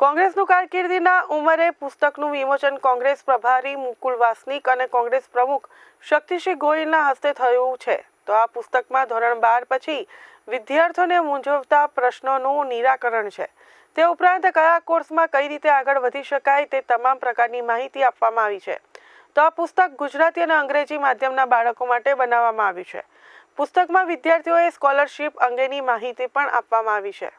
કોંગ્રેસનું કારકિર્દીના ઉંમરે પુસ્તકનું વિમોચન કોંગ્રેસ પ્રભારી મુકુલ વાસનિક અને કોંગ્રેસ પ્રમુખ શક્તિસિંહ ગોહિલના હસ્તે થયું છે. તો આ પુસ્તકમાં ધોરણ બાર પછી વિદ્યાર્થીઓને મૂંઝવતા પ્રશ્નોનું નિરાકરણ છે. તે ઉપરાંત કયા કોર્સમાં કઈ રીતે આગળ વધી શકાય તે તમામ પ્રકારની માહિતી આપવામાં આવી છે. તો આ પુસ્તક ગુજરાતી અને અંગ્રેજી માધ્યમના બાળકો માટે બનાવવામાં આવ્યું છે. પુસ્તકમાં વિદ્યાર્થીઓએ સ્કોલરશિપ અંગેની માહિતી પણ આપવામાં આવી છે.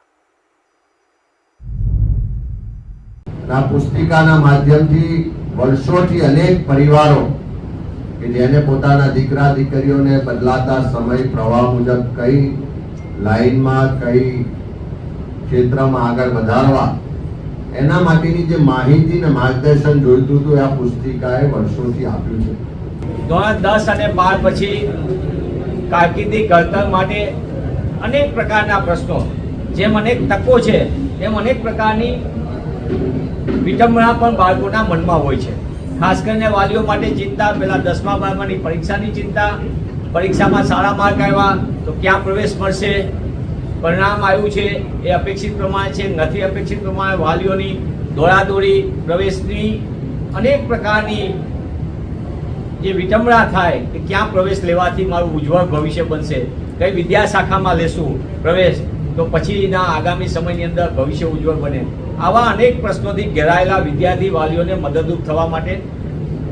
આ પુસ્તિકાના માધ્યમથી વર્ષોથી અનેક પરિવારો કે જેને પોતાના દીકરા, દીકરીઓને બદલાતા સમય, પ્રવાહ મુજબ કઈ લાઈનમાં, કઈ ક્ષેત્રમાં આગળ વધારવા, એના માટેની જે માહિતી ને માર્ગદર્શન જોઈતું હતું આ પુસ્તિકાએ વર્ષોથી આપ્યું છે. ધોરણ દસ અને બાર પછી કારકિર્દી, ઘડતર માટે અનેક પ્રકારના પ્રશ્નો, જેમ અનેક તકો છે એમ અનેક પ્રકારની વિટંબણા પણ બાળકોના મનમાં હોય છે. ખાસ કરીને વાલીઓ માટે ચિંતા, પહેલાં દસમા બારમાની પરીક્ષાની ચિંતા, પરીક્ષામાં સારા માર્ક આવ્યા તો ક્યાં પ્રવેશ મળશે? પરિણામ આવ્યું છે, એ અપેક્ષિત પ્રમાણે છે, નથી અપેક્ષિત પ્રમાણે વાલીઓની દોડાદોડી, પ્રવેશની અનેક પ્રકારની જે વિટંબણા થાય કે ક્યાં પ્રવેશ લેવાથી મારું ઉજ્જવળ ભવિષ્ય બનશે. કઈ વિદ્યા શાખામાં લેશું? પ્રવેશ. તો પછીના આગામી સમયની અંદર ભવિષ્ય ઉજ્જવળ બને. આવા અનેક પ્રશ્નોથી ઘેરાયેલા વિદ્યાર્થી વાલીઓને મદદરૂપ થવા માટે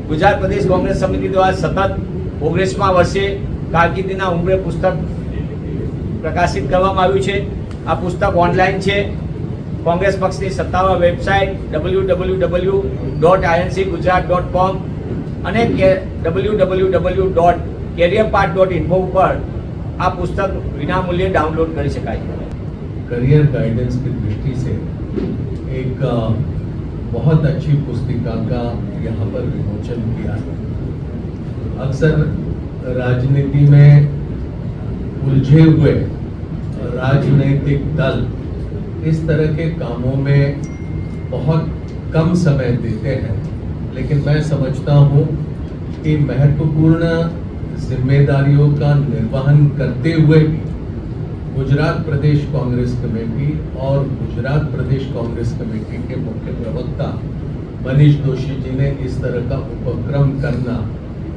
ગુજરાત પ્રદેશ કોંગ્રેસ સમિતિ દ્વારા સતત ઓગણીસમાં વર્ષે કારકિર્દીના ઉંમરે પુસ્તક પ્રકાશિત કરવામાં આવ્યું છે. આ પુસ્તક ઓનલાઈન છે. કોંગ્રેસ પક્ષની સત્તાવાર website W W W dot INC Gujarat dot com અને W W W dot career part dot info ઉપર આ પુસ્તક વિનામૂલ્યે ડાઉનલોડ કરી શકાય છે. करियर गाइडेंस की दृष्टि से एक बहुत अच्छी पुस्तिका का यहाँ पर विमोचन किया है। अक्सर राजनीति में उलझे हुए राजनीतिक दल इस तरह के कामों में बहुत कम समय देते हैं, लेकिन मैं समझता हूँ कि महत्वपूर्ण जिम्मेदारियों का निर्वहन करते हुए भी गुजरात प्रदेश कांग्रेस कमेटी और गुजरात प्रदेश कांग्रेस कमेटी के मुख्य प्रवक्ता मनीष जोशी जी ने इस तरह का उपक्रम करना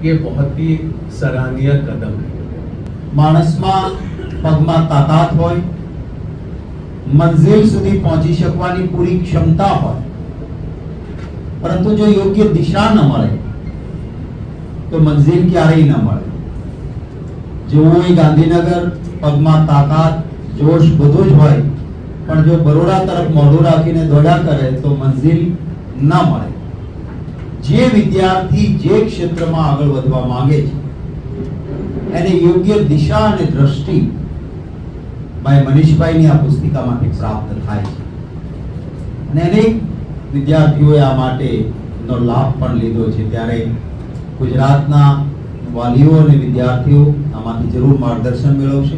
ये बहुत ही सराहनीय कदम है માણસમાં પગમાં તાકાત હોય મંઝિલ સુધી પહોંચી શકવાની પૂરી ક્ષમતા હોય પરંતુ જો યોગ્ય દિશા ન મળે તો મંઝિલ ક્યારેય ન મળે જેવું એ ગાંધીનગર પગમાં તાકાત, જોશ બધું જ હોય, પણ જો બરોડા તરફ મોઢું રાખીને દોડ્યા કરે તો મંઝિલ ન મળે. જે વિદ્યાર્થી જે ક્ષેત્રમાં આગળ વધવા માંગે છે, એને યોગ્ય દિશા અને દ્રષ્ટિ ભાઈ મનીષભાઈની આ પુસ્તિકામાંથી પ્રાપ્ત થાય છે. અને અનેક વિદ્યાર્થીઓએ આ માટેનો લાભ પણ લીધો છે. ત્યારે ગુજરાતના વાલીઓ અને વિદ્યાર્થીઓ આમાંથી જરૂર માર્ગદર્શન મેળવશે.